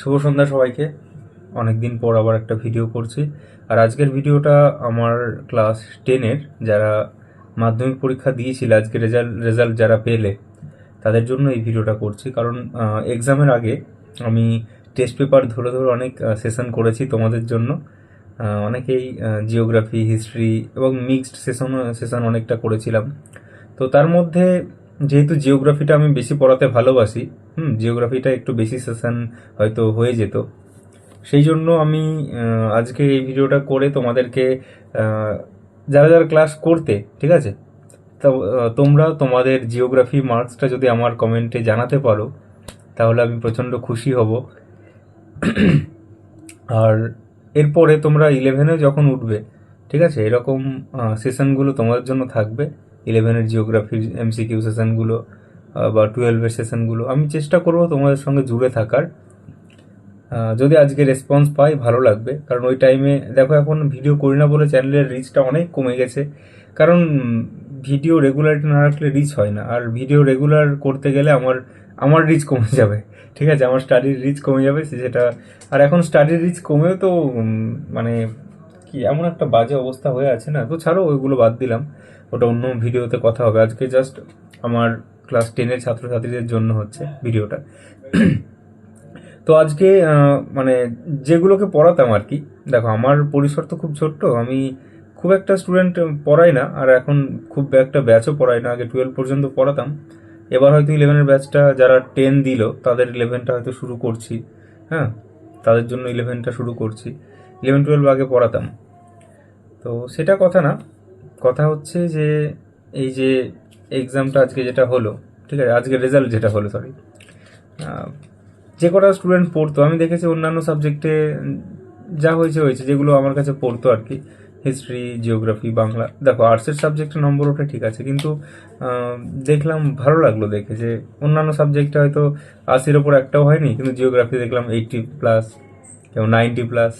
শুভ সন্ধ্যা সবাইকে। অনেক দিন পর আবার একটা ভিডিও করছি। আর আজকের ভিডিওটা আমার ক্লাস টেনের যারা মাধ্যমিক পরীক্ষা দিয়েছিল, আজকে রেজাল্ট রেজাল্ট যারা পেলে, তাদের জন্য এই ভিডিওটা করছি। কারণ এক্সামের আগে আমি টেস্ট পেপার ধরে ধরে অনেক সেশন করেছি তোমাদের জন্য। অনেকেই জিওগ্রাফি হিস্ট্রি এবং মিক্সড সেশন সেশন অনেকটা করেছিলাম। তো তার মধ্যে যেহেতু জিওগ্রাফিটা আমি বেশি পড়াতে ভালোবাসি, হুম জিওগ্রাফিটা একটু বেশি সেশন হয়তো হয়ে যেত। সেই জন্য আমি আজকে এই ভিডিওটা করে তোমাদেরকে যারা যারা ক্লাস করতে, ঠিক আছে? তোমরা তোমাদের জিওগ্রাফি মার্কসটা যদি আমার কমেন্টে জানাতে পারো, তাহলে আমি প্রচণ্ড খুশি হব। আর এরপরে তোমরা ইলেভেনে যখন উঠবে, ঠিক আছে? এরকম সেশনগুলো তোমাদের জন্য থাকবে। ইলেভেনের জিওগ্রাফির এমসিকিউ সেশনগুলো বা টুয়েলভের সেশনগুলো আমি চেষ্টা করব তোমাদের সঙ্গে জুড়ে থাকার। যদি আজকে রেসপন্স পাই, ভালো লাগবে। কারণ ওই টাইমে দেখো এখন ভিডিও করি না বলে চ্যানেলের রিচটা অনেক কমে গেছে। কারণ ভিডিও রেগুলারিটি না রাখলে রিচ হয় না। আর ভিডিও রেগুলার করতে গেলে আমার আমার রিচ কমে যাবে। ঠিক আছে? আমার স্টাডির রিচ কমে যাবে সেটা আর এখন স্টাডির রিচ কমেও তো মানে কি, এমন একটা বাজে অবস্থা হয়ে আছে না? তো ছাড়ো, ওইগুলো বাদ দিলাম। ওটা অন্য ভিডিওতে কথা হবে। আজকে জাস্ট আমার ক্লাস টেনের ছাত্রছাত্রীদের জন্য হচ্ছে ভিডিওটা। তো আজকে মানে যেগুলোকে পড়াতাম আর কি, দেখো আমার পরিসর তো খুব ছোট্ট, আমি খুব একটা স্টুডেন্ট পড়াই না, আর এখন খুব একটা ব্যাচও পড়াই না, আগে টুয়েলভ পর্যন্ত পড়াতাম। এবার হয়তো ইলেভেনের ব্যাচটা যারা টেন দিল, তাদের ইলেভেনটা হয়তো শুরু করছি হ্যাঁ? তাদের জন্য ইলেভেনটা শুরু করছি। ইলেভেন টুয়েলভ আগে পড়াতাম। তো সেটা কথা না। কথা হচ্ছে যে এই যে এক্সামটা আজকে যেটা হলো, ঠিক আছে? আজকে রেজাল্ট যেটা হলো সরি যে কটা স্টুডেন্ট পড়তো, আমি দেখেছি অন্যান্য সাবজেক্টে যা হয়েছে হয়েছে, যেগুলো আমার কাছে পড়তো আর কি। History geography Bangla. দেখো আর্টসের সাবজেক্টে নম্বর ওঠে ঠিক আছে, কিন্তু দেখলাম ভালো লাগল দেখে যে অন্যান্য সাবজেক্টে হয়তো আশির ওপর একটাও হয়নি, কিন্তু জিওগ্রাফি দেখলাম এইটটি প্লাস কেউ নাইনটি প্লাস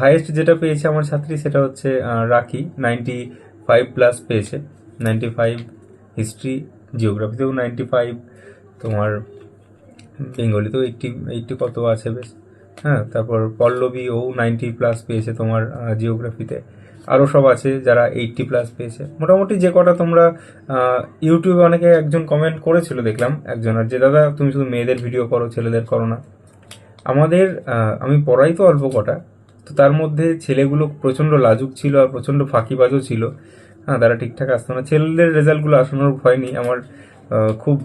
হাইয়েস্ট যেটা পেয়েছে আমার ছাত্রী সেটা হচ্ছে রাখি নাইনটি ফাইভ প্লাস পেয়েছে। নাইনটি ফাইভ হিস্ট্রি জিওগ্রাফিতেও নাইনটি ফাইভ তোমার বেঙ্গলিতেও এইটটি এইটটি কত আছে বেশ। হ্যাঁ তারপর পল্লবী ও নাইনটি প্লাস পেয়েছে তোমার জিওগ্রাফিতে আরও সব আছে যারা এইটটি প্লাস পেয়েছে। মোটামুটি যে কটা তোমরা ইউটিউবে অনেকে একজন কমেন্ট করেছিল দেখলাম। একজন আর যে, দাদা, তুমি শুধু মেয়েদের ভিডিও করো, ছেলেদের করো না। আমাদের আমি পড়াই তো অল্প কটা। তো তার মধ্যে ছেলেগুলো প্রচণ্ড লাজুক ছিল আর প্রচণ্ড ফাঁকিবাজও ছিল। হ্যাঁ তারা ঠিকঠাক আসতো না। ছেলেদের রেজাল্টগুলো আসানোর ভয় নেই। আমার খুব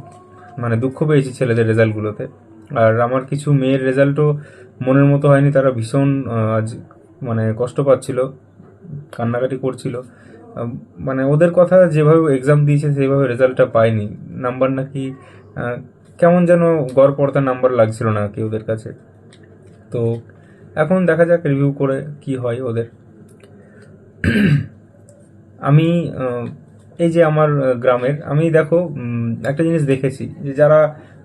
মানে দুঃখ পেয়েছি ছেলেদের রেজাল্টগুলোতে আর আমার কিছু মেয়ের রেজাল্টও মনের মতো হয়নি। তারা ভীষণ আজ মানে কষ্ট পাচ্ছিল, কান্নাকাটি করছিল। মানে ওদের কথা যেভাবে এক্সাম দিয়েছে, সেভাবে রেজাল্টটা পায়নি নাম্বার নাকি কেমন যেন গড় পড়তা নাম্বার লাগছিল না কি ওদের কাছে। তো এখন দেখা যাক রিভিউ করে কি হয় ওদের। আমি এই যে আমার গ্রামের, আমি দেখো একটা জিনিস দেখেছি যে যারা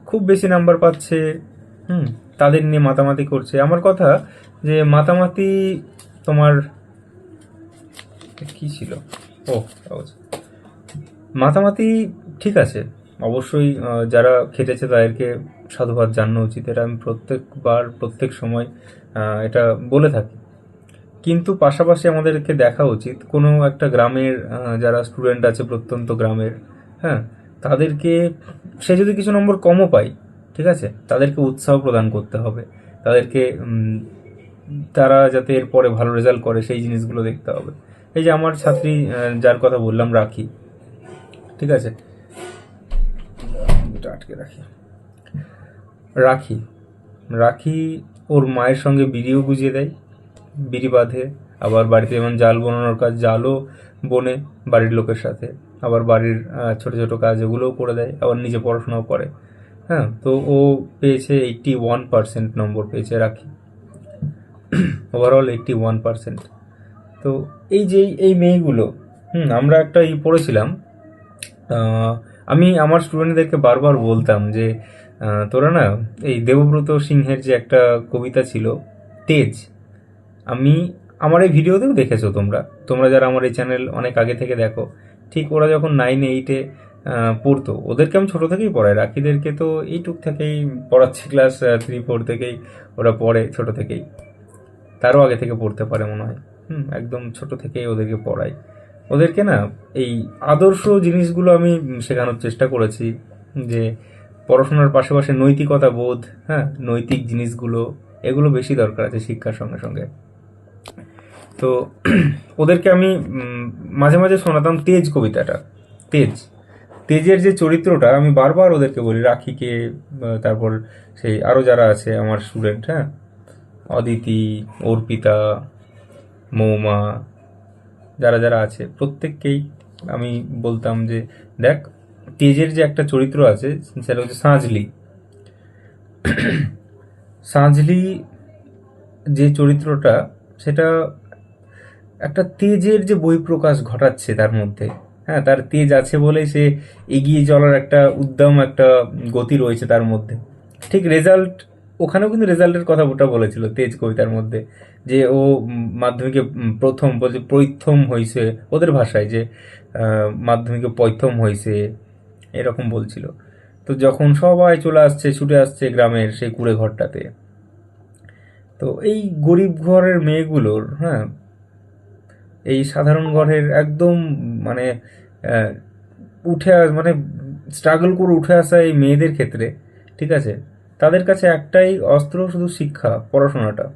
খুব বেশি নাম্বার পাচ্ছে, হুম, তাদের নিয়ে মাতামাতি করছে। আমার কথা যে মাতামাতি তোমার কি ছিল? ও। মাতামাতি ঠিক আছে। অবশ্যই যারা খেটেছে তাদেরকে সাধুবাদ জানানো উচিত, এটা আমি প্রত্যেকবার, প্রত্যেক সময় এটা বলে থাকি। কিন্তু পাশাপাশি আমাদেরকে দেখা উচিত, কোনো একটা গ্রামের যারা স্টুডেন্ট আছে প্রত্যন্ত গ্রামের হ্যাঁ তাদেরকে, সে যদি কিছু নম্বর কমও পায়, ঠিক আছে, তাদেরকে উৎসাহ প্রদান করতে হবে। তাদেরকে তারা যাতে এরপরে ভালো রেজাল্ট করে, সেই জিনিসগুলো দেখতে হবে। এই যে আমার ছাত্রী যার কথা বললাম, রাখি, ঠিক আছে? আটকে রাখি। রাখি। রাখি ওর মায়ের সঙ্গে বিড়িও গুজিয়ে দেয়, বিড়ি বাঁধে, আবার বাড়িতে যেমন জাল বোনানোর কাজ, জালও বোনে বাড়ির লোকের সাথে। আবার বাড়ির ছোট ছোট কাজ এগুলোও করে দেয়, আবার নিজে পড়াশোনাও করে। হ্যাঁ তো ও পেয়েছে এইটটি ওয়ান পার্সেন্ট নম্বর পেয়েছে রাখি। ওভারঅল এইটটি ওয়ান পার্সেন্ট তো এই যে এই মেয়েগুলো, হুম, আমরা একটা ই পড়েছিলাম আমি আমার স্টুডেন্টদেরকে বারবার বলতাম যে তোরা না এই দেবব্রত সিংহের যে একটা কবিতা ছিল, তেজ, আমি আমার এই ভিডিওতেও দেখেছ তোমরা। তোমরা যারা আমার এই চ্যানেল অনেক আগে থেকে দেখো, ঠিক ওরা যখন নাইন এইটে পড়তো, ওদেরকে আমি ছোটো থেকেই পড়াই। রাখিদেরকে তো এইটুক থেকেই পড়াচ্ছি ক্লাস থ্রি ফোর থেকেই ওরা পড়ে ছোট থেকেই। তারও আগে থেকে পড়তে পারে মনে হয়। হুম, একদম ছোট থেকেই ওদেরকে পড়াই। ওদেরকে না এই আদর্শ জিনিসগুলো আমি শেখানোর চেষ্টা করেছি যে পড়াশোনার পাশাপাশি নৈতিকতা বোধ হ্যাঁ নৈতিক জিনিসগুলো, এগুলো বেশি দরকার আছে শিক্ষার সঙ্গে সঙ্গে। তো ওদেরকে আমি মাঝে মাঝে শোনাতাম তেজ কবিতাটা, তেজ। তেজের যে চরিত্রটা আমি বারবার ওদেরকে বলি রাখিকে তারপর সেই আরও যারা আছে আমার স্টুডেন্ট হ্যাঁ অদিতি, অর্পিতা, মৌমা, যারা যারা আছে, প্রত্যেককেই আমি বলতাম যে, দেখ তেজের যে একটা চরিত্র আছে, সেটা হচ্ছে সাঁঝলি। সাঁঝলি যে চরিত্রটা, সেটা একটা তেজের যে বহিঃপ্রকাশ ঘটাচ্ছে তার মধ্যে। হ্যাঁ তার তেজ আছে বলেই সে এগিয়ে চলার একটা উদ্যম, একটা গতি রয়েছে তার মধ্যে। ঠিক রেজাল্ট, ওখানেও কিন্তু রেজাল্টের কথা ওটা বলেছিল তেজ কবিতার মধ্যে, যে ও মাধ্যমিকে প্রথম, বলছে প্রথম হয়েছে ওদের ভাষায় যে মাধ্যমিকে প্রথম হয়েছে এরকম বলছিল। তো যখন সবাই চলে আসছে, ছুটে আসছে গ্রামের সেই কুড়ে ঘরটাতে। তো এই গরিব ঘরের মেয়েগুলোর হ্যাঁ এই সাধারণ ঘরের একদম মানে উঠে মানে স্ট্রাগল করে উঠে আসা এই মেয়েদের ক্ষেত্রে, ঠিক আছে, তাদের কাছে একটাই অস্ত্র শুধু শিক্ষা, পড়াশোনাটা।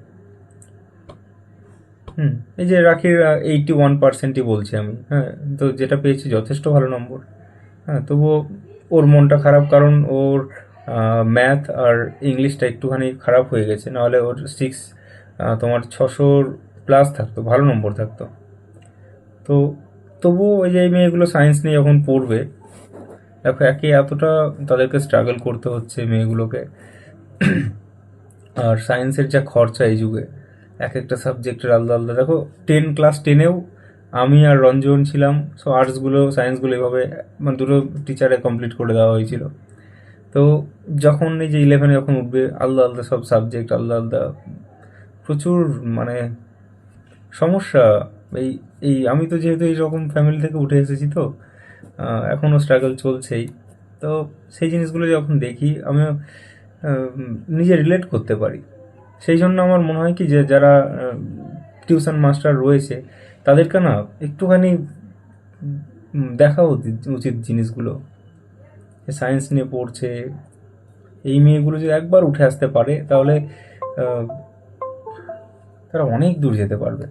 হুম, এই যে রাখির এইটি ওয়ান পার্সেন্টই বলছি আমি হ্যাঁ তো যেটা পেয়েছি যথেষ্ট ভালো নম্বর। হ্যাঁ তবুও ওর মনটা খারাপ কারণ ওর ম্যাথ আর ইংলিশটা একটুখানি খারাপ হয়ে গেছে, নাহলে ওর সিক্স তোমার ছশোর প্লাস থাকতো, ভালো নম্বর থাকতো। তো তবুও ওই যে মেয়েগুলো সায়েন্স নিয়ে যখন পড়বে, দেখো একে এতটা তাদেরকে স্ট্রাগল করতে হচ্ছে মেয়েগুলোকে। আর সায়েন্সের যা খরচা এই যুগে এক একটা সাবজেক্টের আলাদা আলাদা। দেখো টেন ক্লাস টেনেও আমি আর রঞ্জন ছিলাম সো আর্টসগুলো সায়েন্সগুলো এভাবে মানে দুটো টিচারে কমপ্লিট করে দেওয়া হয়েছিল। তো যখন এই যে ইলেভেনে যখন উঠবে, আলাদা আলাদা সব সাবজেক্ট আলাদা আলাদা প্রচুর মানে সমস্যা। এই এই, আমি তো যেহেতু এইরকম ফ্যামিলি থেকে উঠে এসেছি তো এখনও স্ট্রাগল চলছেই। তো সেই জিনিসগুলো যখন দেখি আমি নিজে রিলেট করতে পারি। সেই জন্য আমার মনে হয় কি যে যারা টিউশন মাস্টার রয়েছে তাদেরকে না একটুখানি দেখা উচিত জিনিসগুলো। সায়েন্স নিয়ে পড়ছে, এই মেয়েগুলো যদি একবার উঠে আসতে পারে, তাহলে তারা অনেক দূর যেতে পারবে।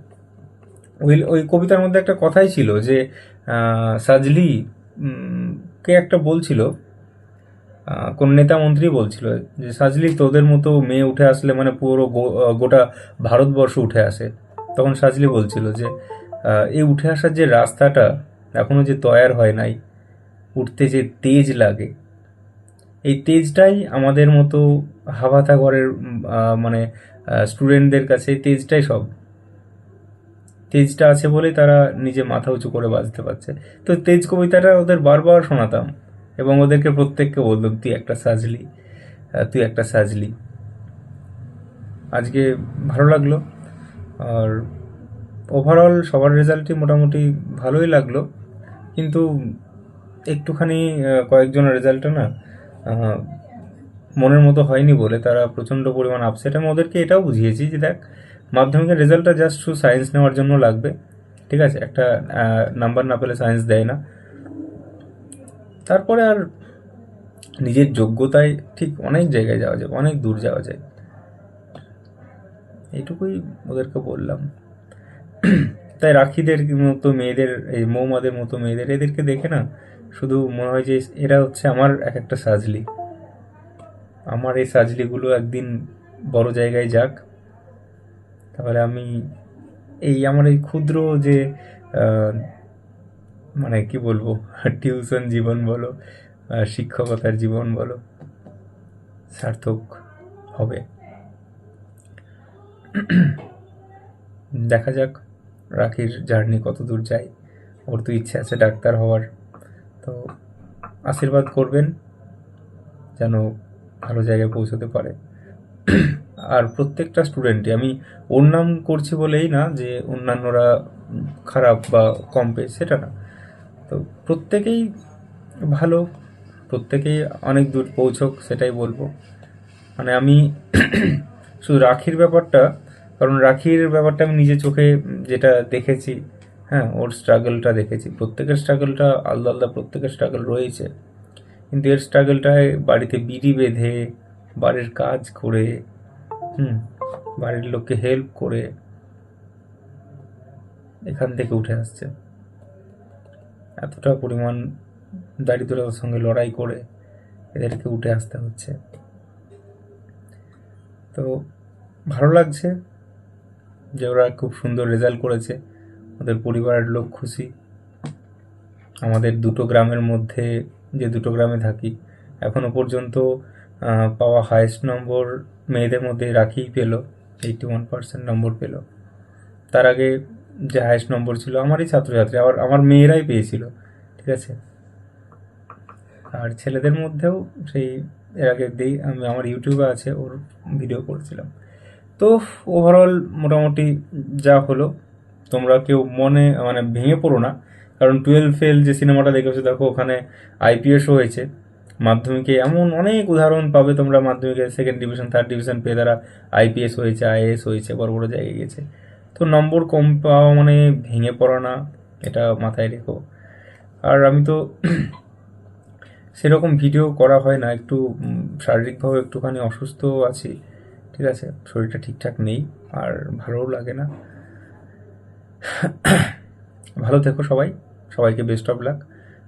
ওই ওই কবিতার মধ্যে একটা কথাই ছিল যে সাজলি কে একটা বলছিল কোন নেতা মন্ত্রী বলছিল যে, সাজলি, তোদের মতো মেয়ে উঠে আসলে মানে পুরো গোটা ভারতবর্ষ উঠে আসে। তখন সাজলি বলছিল যে এই উঠে আসার যে রাস্তাটা এখনও যে তৈয়ার হয় নাই, উঠতে যে তেজ লাগে, এই তেজটাই আমাদের মতো হাবাথা ঘরের মানে স্টুডেন্টদের কাছে তেজটাই সব। তেজটা আছে বলেই তারা নিজে মাথা উঁচু করে বাঁচতে পারছে। তো তেজ কবিতাটা ওদের বারবার শোনাতাম এবং ওদেরকে প্রত্যেককে বলতাম তুই একটা সাজলি তুই একটা সাজলি। আজকে ভালো লাগল। আর ওভারঅল সবার রেজাল্টই মোটামুটি ভালোই লাগল। কিন্তু একটুখানি কয়েকজনের রেজাল্টটা না মনের মতো হয়নি বলে তারা প্রচণ্ড পরিমাণ আপসেট আমি ওদেরকে এটাও বুঝিয়েছি যে দেখ, মাধ্যমিকের রেজাল্টটা জাস্ট শুধু সায়েন্স নেওয়ার জন্য লাগবে, ঠিক আছে? একটা নাম্বার না পেলে সায়েন্স দেয় না। তারপরে আর নিজের যোগ্যতায় ঠিক অনেক জায়গায় যাওয়া যায়, অনেক দূর যাওয়া যায়। এইটুকুই ওদেরকে বললাম। তাই রাখিদের মতো মেয়েদের, এই মৌমাদের মতো মেয়েদের, এদেরকে দেখে না শুধু মনে হয় যে এরা হচ্ছে আমার এক একটা সাজলি। আমার এই সাজলিগুলো একদিন বড় জায়গায় যাক। তাহলে আমি এই আমার এই ক্ষুদ্র যে মানে কি বলব, টিউশন জীবন বলো শিক্ষকতার জীবন বলো, সার্থক হবে। দেখা যাক। রাখির জার্নি কত দূর যায়, ওর তো ইচ্ছে আছে ডাক্তার হওয়ার। তো আশীর্বাদ করবেন যেন ভালো জায়গায় পৌঁছতে পারে। আর প্রত্যেকটা স্টুডেন্টই আমি ওর নাম করছি বলেই না যে অন্যান্যরা খারাপ বা কম পেয়ে সেটা না। তো প্রত্যেকেই ভালো, প্রত্যেকেই অনেক দূর পৌঁছক, সেটাই বলব। মানে আমি শুধু রাখির ব্যাপারটা কারণ রাখির ব্যাপারটা আমি নিজে চোখে যেটা দেখেছি হ্যাঁ ওর স্ট্রাগলটা দেখেছি। প্রত্যেকের স্ট্রাগলটা আলাদা আলাদা, প্রত্যেকের স্ট্রাগল রয়েছে। কিন্তু এর স্ট্রাগলটায় বাড়িতে বিড়ি বেঁধে, বাড়ির কাজ করে, হুম, বাড়ির লোককে হেল্প করে এখান থেকে উঠে আসছে। এতটা পরিমাণ দারিদ্রতার সঙ্গে লড়াই করে এদেরকে উঠে আসতে হচ্ছে। তো ভালো লাগছে। যে ওরা খুব সুন্দর রেজাল্ট করেছে। ওদের পরিবারের লোক খুশি। আমাদের দুটো গ্রামের মধ্যে যে দুটো গ্রামে থাকি এখনও পর্যন্ত পাওয়া হায়েস্ট নম্বর মেয়েদের মধ্যে রাখিই পেল এইটি ওয়ান পার্সেন্ট নম্বর পেল। তার আগে যে হায়েস্ট নম্বর ছিল আমারই ছাত্রছাত্রী, আবার আমার মেয়েরাই পেয়েছিল, ঠিক আছে? আর ছেলেদের মধ্যেও সেই, এর আগে দিই, আমি, আমার ইউটিউবে আছে, ওর ভিডিও করেছিলাম। তো ওভারঅল মোটামুটি যা হলো, তোমরা কেউ মনে মানে ভেঙে পড়ো না। কারণ টুয়েলভ ফেল যে সিনেমাটা দেখেছ, দেখো ওখানে আইপিএসও হয়েছে। মাধ্যমিকে এমন অনেক উদাহরণ পাবে তোমরা মাধ্যমিকে সেকেন্ড ডিভিশন থার্ড ডিভিশন পেয়ে তারা আইপিএস হয়েছে আইএএস হয়েছে, বড় বড় জায়গায় গেছে তো নম্বর কম পাওয়া মানে ভেঙে পড়া না, এটা মাথায় রেখো। আর আমি তো সেরকম ভিডিও করা হয় না, একটু শারীরিকভাবে একটুখানি অসুস্থ আছি। ঠিক আছে, শরীরটা ঠিকঠাক নেই আর ভালোও লাগে না। ভালো থেকো সবাই, সবাইকে বেস্ট অফ লাক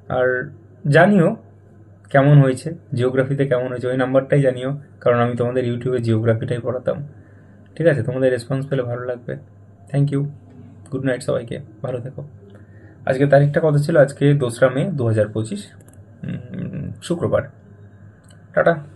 আর জানিও কেমন হয়েছে জিওগ্রাফিতে কেমন হয়েছে, ওই নাম্বারটাই জানিও, কারণ আমি তোমাদের ইউটিউবে জিওগ্রাফিটাই পড়াতাম। ঠিক আছে, তোমাদের রেসপন্স পেলে ভালো লাগবে। থ্যাংক ইউ গুড নাইট সবাইকে, ভালো থেকো। আজকে তারিখটা কত ছিল? আজকে দোসরা মে দু হাজার পঁচিশ শুক্রবার। টাটা।